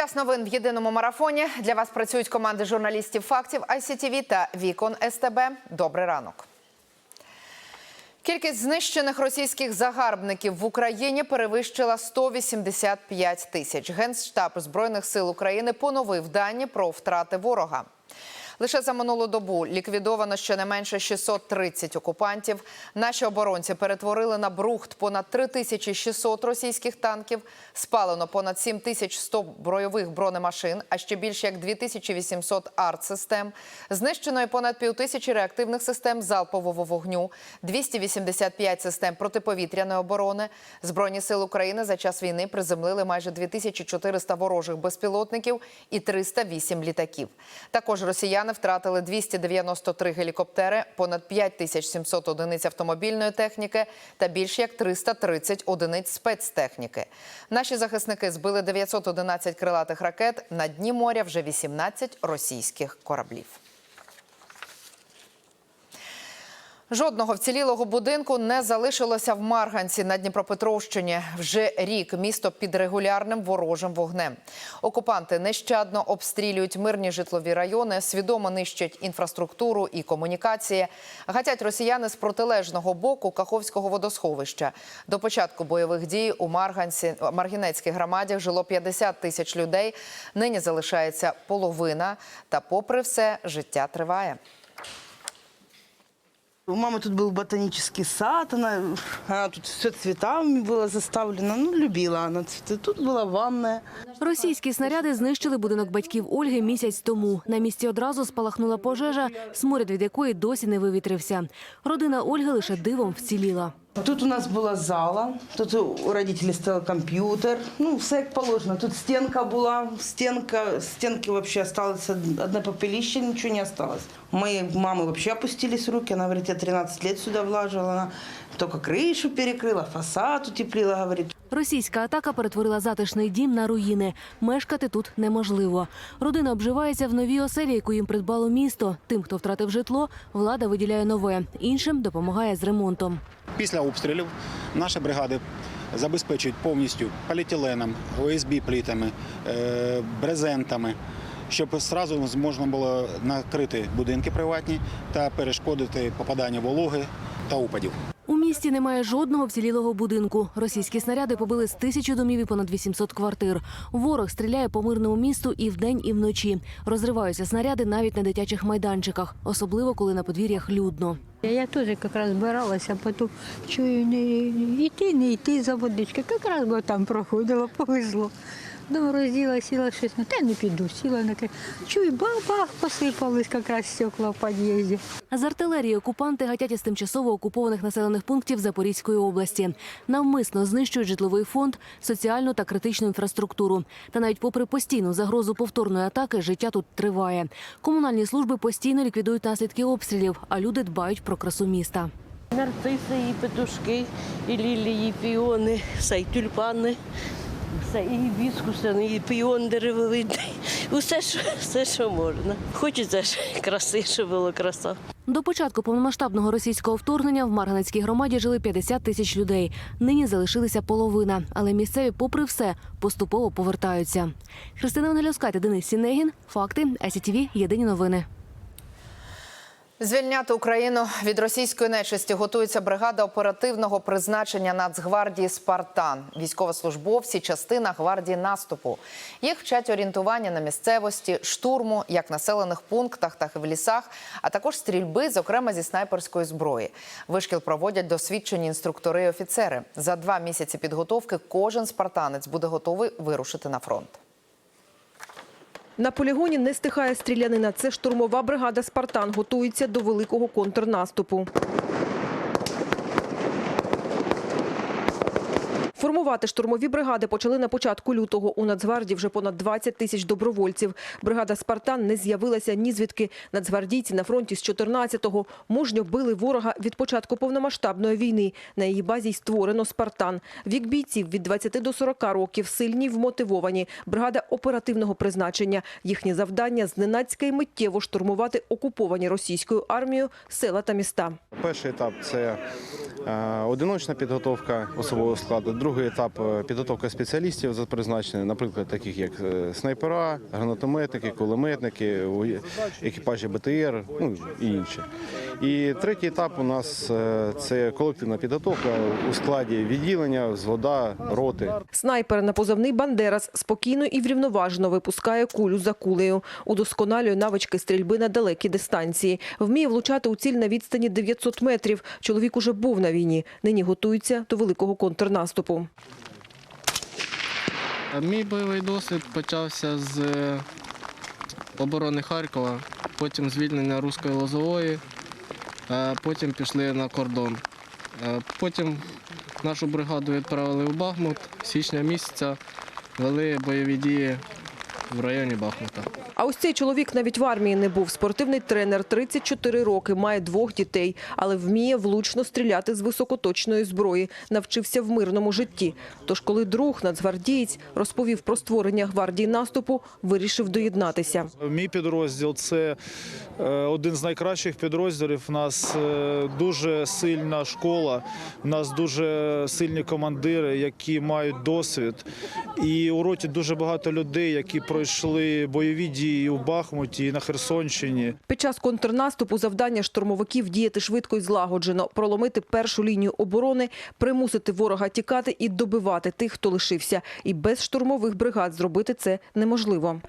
Час новин в єдиному марафоні. Для вас працюють команди журналістів фактів ICTV та Вікон СТБ. Добрий ранок. Кількість знищених російських загарбників в Україні перевищила 185 тисяч. Генштаб збройних сил України поновив дані про втрати ворога. Лише за минулу добу ліквідовано щонайменше 630 окупантів. Наші оборонці перетворили на брухт понад 3600 російських танків, спалено понад 7100 бойових бронемашин, а ще більше як 2800 артсистем. Знищено і понад півтисячі реактивних систем залпового вогню, 285 систем протиповітряної оборони. Збройні сили України за час війни приземлили майже 2400 ворожих безпілотників і 308 літаків. Також росіяни втратили 293 гелікоптери, понад 5700 одиниць автомобільної техніки та більш як 330 одиниць спецтехніки. Наші захисники збили 911 крилатих ракет. На дні моря вже 18 російських кораблів. Жодного вцілілого будинку не залишилося в Марганці на Дніпропетровщині. Вже рік місто під регулярним ворожим вогнем. Окупанти нещадно обстрілюють мирні житлові райони, свідомо нищать інфраструктуру і комунікації. Гатять росіяни з протилежного боку Каховського водосховища. До початку бойових дій у Марганці Маргінецькій громаді жило 50 тисяч людей. Нині залишається половина. Та, попри все, життя триває. У мамы тут был ботанический сад, она, она тут все цветами было заставлено. Ну, любила она цветы. Тут была ванная. Російські снаряди знищили будинок батьків Ольги місяць тому. На місці одразу спалахнула пожежа, сморід від якої досі не вивітрився. Родина Ольги лише дивом вціліла. Тут у нас була зала, тут у родителей стоял комп'ютер. Ну, все як положено. Тут стенка була, стенка, стенки вообще осталось одне попелище, ничего не осталось. У моей мамы вообще опустились руки, она говорит, я 13 лет сюда влажила, она только крышу перекрыла, фасад утеплила, говорит. Російська атака перетворила затишний дім на руїни. Мешкати тут неможливо. Родина обживається в новій оселі, яку їм придбало місто. Тим, хто втратив житло, влада виділяє нове. Іншим допомагає з ремонтом. Після обстрілів наші бригади забезпечують повністю поліетиленом, ОСБ плитами, е, брезентами, щоб одразу можна було накрити будинки приватні та перешкодити попадання вологи та опадів. Місті немає жодного вцілілого будинку. Російські снаряди побили з тисячу домів і понад 800 квартир. Ворог стріляє по мирному місту і вдень, і вночі. Розриваються снаряди навіть на дитячих майданчиках, особливо коли на подвір'ях людно. Я теж якраз збиралася, потім чую, не йти, не йти за водички. Якраз бо там проходила, повезло. Думаю, розділа, сіла щось, ну та не піду, сіла на те. Чую, бах-бах, посипались якраз стекла в під'їзді. З артилерії окупанти гатять із тимчасово окупованих населених пунктів Запорізької області. Навмисно знищують житловий фонд, соціальну та критичну інфраструктуру. Та навіть попри постійну загрозу повторної атаки, життя тут триває. Комунальні служби постійно ліквідують наслідки обстрілів, а люди дбають про красу міста. Нарциси, і петушки, і лілії, і піони, все, і тюльпани, все, і біскуси, і піон деревовидний. Усе, все, що можна. Хочеться ж краси, щоб було краса. До початку повномасштабного російського вторгнення в Марганецькій громаді жили 50 тисяч людей. Нині залишилися половина, але місцеві, попри все, поступово повертаються. Христина Вангелівська та Денис Сінегін. Факти СІТВ. Єдині новини. Звільняти Україну від російської нечисті готується бригада оперативного призначення Нацгвардії Спартан. Військовослужбовці, частина гвардії наступу. Їх вчать орієнтування на місцевості, штурму, як населених пунктах, так і в лісах, а також стрільби, зокрема зі снайперської зброї. Вишкіл проводять досвідчені інструктори і офіцери. За два місяці підготовки кожен спартанець буде готовий вирушити на фронт. На полігоні не стихає стрілянина. Це штурмова бригада «Спартан» готується до великого контрнаступу. Формувати штурмові бригади почали на початку лютого. У Нацгвардії вже понад 20 тисяч добровольців. Бригада «Спартан» не з'явилася ні звідки. Нацгвардійці на фронті з 14-го мужньо били ворога від початку повномасштабної війни. На її базі й створено «Спартан». Вік бійців від 20 до 40 років, сильні вмотивовані. Бригада оперативного призначення. Їхнє завдання – зненацька і миттєво штурмувати окуповані російською армією села та міста. Перший етап це е, одиночна підготовка особового складу, другий етап е, підготовка спеціалістів за призначенням, наприклад, таких як е, снайпера, гранатометники, кулеметники, екіпажі БТР, ну і інші. І третій етап у нас е, це колективна підготовка у складі відділення, взвода, роти. Снайпер на позивний Бандерас спокійно і врівноважено випускає кулю за кулею. Удосконалює навички стрільби на далекі дистанції. Вміє влучати у ціль на відстані 900 метрів. Чоловік уже був на війні. Нині готується до великого контрнаступу. Мій бойовий досвід почався з е, оборони Харкова, потім звільнення Руської Лозової, е, потім пішли на кордон. Е, Потім нашу бригаду відправили в Бахмут січня місяця, вели бойові дії в районі Бахмута. А ось цей чоловік навіть в армії не був. Спортивний тренер, 34 роки, має двох дітей, але вміє влучно стріляти з високоточної зброї. Навчився в мирному житті. Тож, коли друг, нацгвардієць, розповів про створення гвардії наступу, вирішив доєднатися. Мій підрозділ це е, один з найкращих підрозділів. У нас е, дуже сильна школа, у нас дуже сильні командири, які мають досвід. І у роті дуже багато людей, які пройшли бойові дії у Бахмуті, і на Херсонщині. Під час контрнаступу завдання штурмовиків діяти швидко і злагоджено, проломити першу лінію оборони, примусити ворога тікати і добивати тих, хто лишився. І без штурмових бригад зробити це неможливо.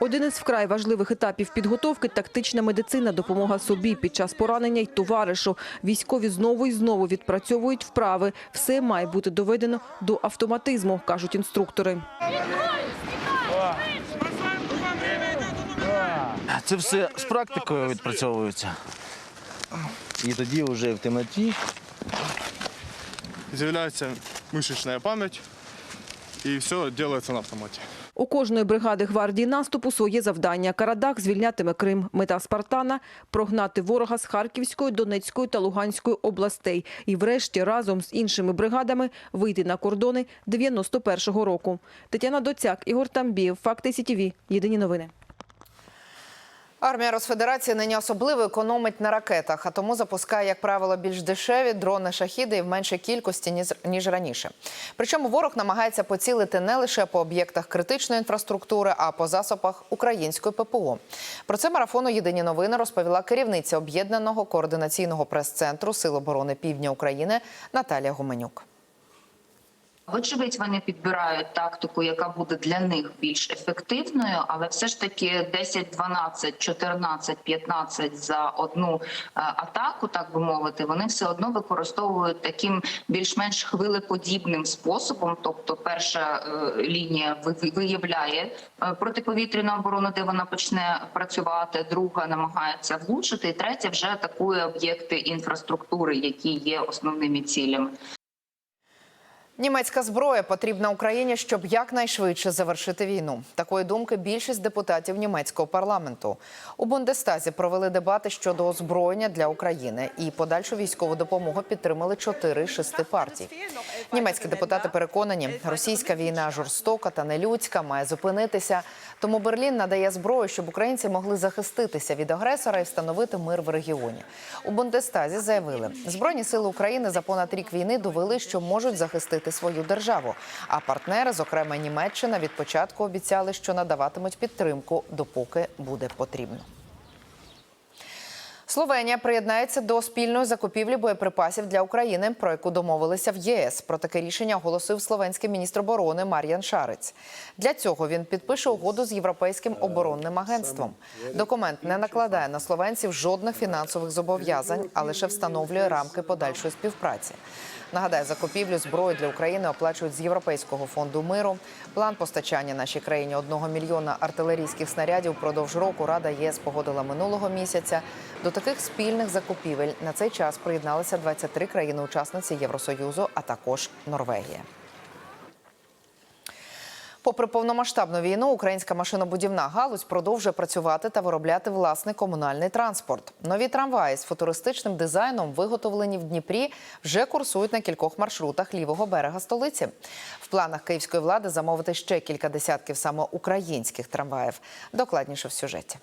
Один із вкрай важливих етапів підготовки – тактична медицина, допомога собі під час поранення й товаришу. Військові знову і знову відпрацьовують вправи. Все має бути доведено до автоматизму, кажуть інструктори. Це все з практикою відпрацьовується. І тоді вже в темноті з'являється мишечна пам'ять, і все робиться на автоматі. У кожної бригади гвардії наступу своє завдання. Карадах звільнятиме Крим. Мета Спартана – прогнати ворога з Харківської, Донецької та Луганської областей. І врешті разом з іншими бригадами вийти на кордони 91-го року. Тетяна Доцяк, Ігор Тамбієв, Факти СІТІВІ. Єдині новини. Армія Росфедерації нині особливо економить на ракетах, а тому запускає, як правило, більш дешеві дрони шахіди і в меншій кількості ніж- раніше. Причому ворог намагається поцілити не лише по об'єктах критичної інфраструктури, а по засобах української ППО. Про це марафону Єдині новини розповіла керівниця об'єднаного координаційного прес-центру Сил оборони Півдня України Наталія Гуменюк. Вочевидь, вони підбирають тактику, яка буде для них більш ефективною, але все ж таки 10, 12, 14, 15 за одну е, атаку, так би мовити, вони все одно використовують таким більш-менш хвилеподібним способом. Тобто, перша е, лінія ви- виявляє е, протиповітряну оборону, де вона почне працювати. Друга намагається влучити, і третя вже атакує об'єкти інфраструктури, які є основними цілями. Німецька зброя потрібна Україні, щоб якнайшвидше завершити війну. Такої думки більшість депутатів німецького парламенту у Бундестазі провели дебати щодо озброєння для України і подальшу військову допомогу підтримали чотири шести партій. Німецькі депутати переконані, російська війна жорстока та нелюдська має зупинитися. Тому Берлін надає зброю, щоб українці могли захиститися від агресора і встановити мир в регіоні. У Бундестазі заявили, збройні сили України за понад рік війни довели, що можуть захистити свою державу. А партнери, зокрема Німеччина, від початку обіцяли, що надаватимуть підтримку, допоки буде потрібно. Словенія приєднається до спільної закупівлі боєприпасів для України, про яку домовилися в ЄС. Про таке рішення оголосив словенський міністр оборони Мар'ян Шарець. Для цього він підпише угоду з європейським оборонним агентством. Документ не накладає на словенців жодних фінансових зобов'язань, а лише встановлює рамки подальшої співпраці. Нагадаю, закупівлю зброї для України оплачують з Європейського фонду миру. План постачання нашій країні одного мільйона артилерійських снарядів впродовж року Рада ЄС погодила минулого місяця. До таких спільних закупівель на цей час приєдналися 23 країни-учасниці Євросоюзу, а також Норвегія. Попри повномасштабну війну, українська машинобудівна галузь продовжує працювати та виробляти власний комунальний транспорт. Нові трамваї з футуристичним дизайном, виготовлені в Дніпрі, вже курсують на кількох маршрутах лівого берега столиці. В планах київської влади замовити ще кілька десятків саме українських трамваїв. Докладніше в сюжеті.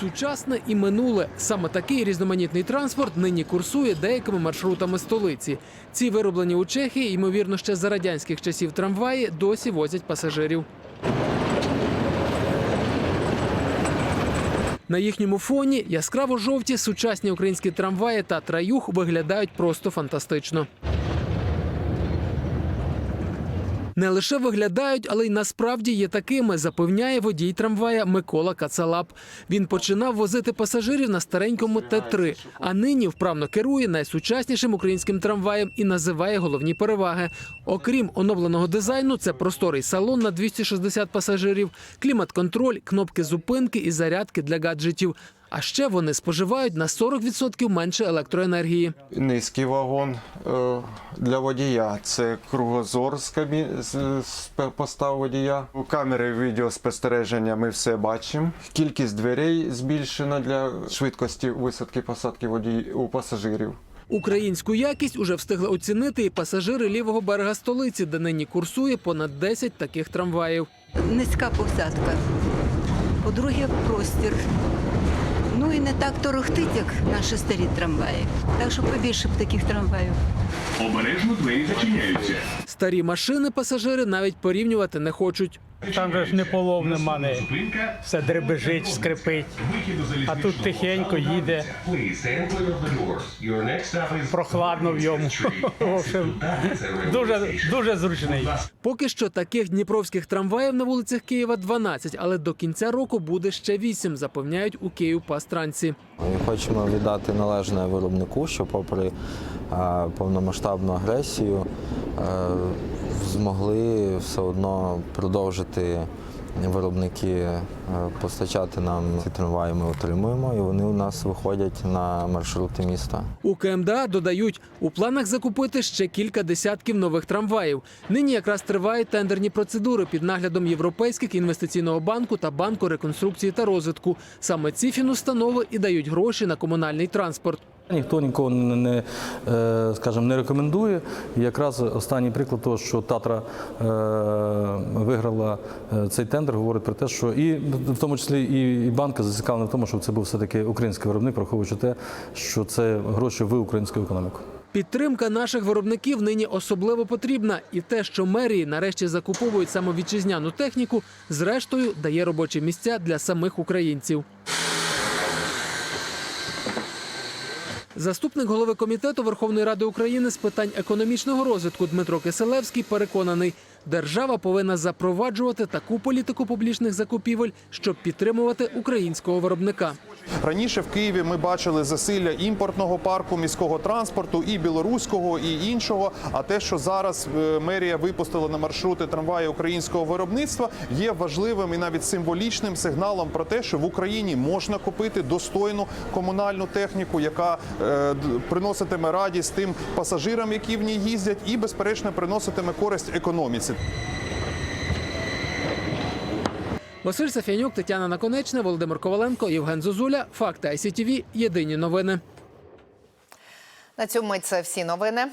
Сучасне і минуле. Саме такий різноманітний транспорт нині курсує деякими маршрутами столиці. Ці вироблені у Чехії, ймовірно, ще за радянських часів трамваї досі возять пасажирів. На їхньому фоні яскраво жовті сучасні українські трамваї та траюх виглядають просто фантастично. Не лише виглядають, але й насправді є такими, запевняє водій трамвая Микола Кацалап. Він починав возити пасажирів на старенькому Т3, а нині вправно керує найсучаснішим українським трамваєм і називає головні переваги. Окрім оновленого дизайну, це просторий салон на 260 пасажирів, клімат-контроль, кнопки зупинки і зарядки для гаджетів. А ще вони споживають на 40% менше електроенергії. Низький вагон е, для водія. Це кругозор з, постав водія. У камери відеоспостереження ми все бачимо. Кількість дверей збільшена для швидкості висадки посадки водій... у пасажирів. Українську якість уже встигли оцінити і пасажири лівого берега столиці, де нині курсує понад 10 таких трамваїв. Низька посадка. По-друге, простір. І не так торохтить, як наші старі трамваї. Так що побільше б таких трамваїв. Обережно двері зачиняються. Старі машини пасажири навіть порівнювати не хочуть. Там же ж не полов нема, не все дребежить, скрипить. А тут тихенько їде. Прохладно в йому. В общем, дуже, дуже зручний. Поки що таких дніпровських трамваїв на вулицях Києва 12, але до кінця року буде ще 8, запевняють у Київпастранці. Ми хочемо віддати належне виробнику, що попри повномасштабну агресію змогли все одно продовжити виробники постачати нам ці трамваї. Ми отримуємо, і вони у нас виходять на маршрути міста. У КМДА додають, у планах закупити ще кілька десятків нових трамваїв. Нині якраз тривають тендерні процедури під наглядом Європейських інвестиційного банку та банку реконструкції та розвитку. Саме ці фінустанови і дають гроші на комунальний транспорт. Ніхто нікого не, е, скажімо, не рекомендує. Якраз останній приклад того, що Татра е, виграла е, цей тендер, говорить про те, що і в тому числі і, банки зацікавлені в тому, щоб це був все-таки український виробник, враховуючи те, що це гроші в українську економіку. Підтримка наших виробників нині особливо потрібна, і те, що мерії нарешті закуповують саме вітчизняну техніку, зрештою дає робочі місця для самих українців. Заступник голови комітету Верховної Ради України з питань економічного розвитку Дмитро Киселевський переконаний, держава повинна запроваджувати таку політику публічних закупівель, щоб підтримувати українського виробника. Раніше в Києві ми бачили засилля імпортного парку міського транспорту і білоруського, і іншого. А те, що зараз е, мерія випустила на маршрути трамваї українського виробництва, є важливим і навіть символічним сигналом про те, що в Україні можна купити достойну комунальну техніку, яка е, приноситиме радість тим пасажирам, які в ній їздять, і безперечно приноситиме користь економіці. Василь Сафянюк, Тетяна Наконечна, Володимир Коваленко, Євген Зозуля. Факти ICTV. Єдині новини. На цьому це всі новини.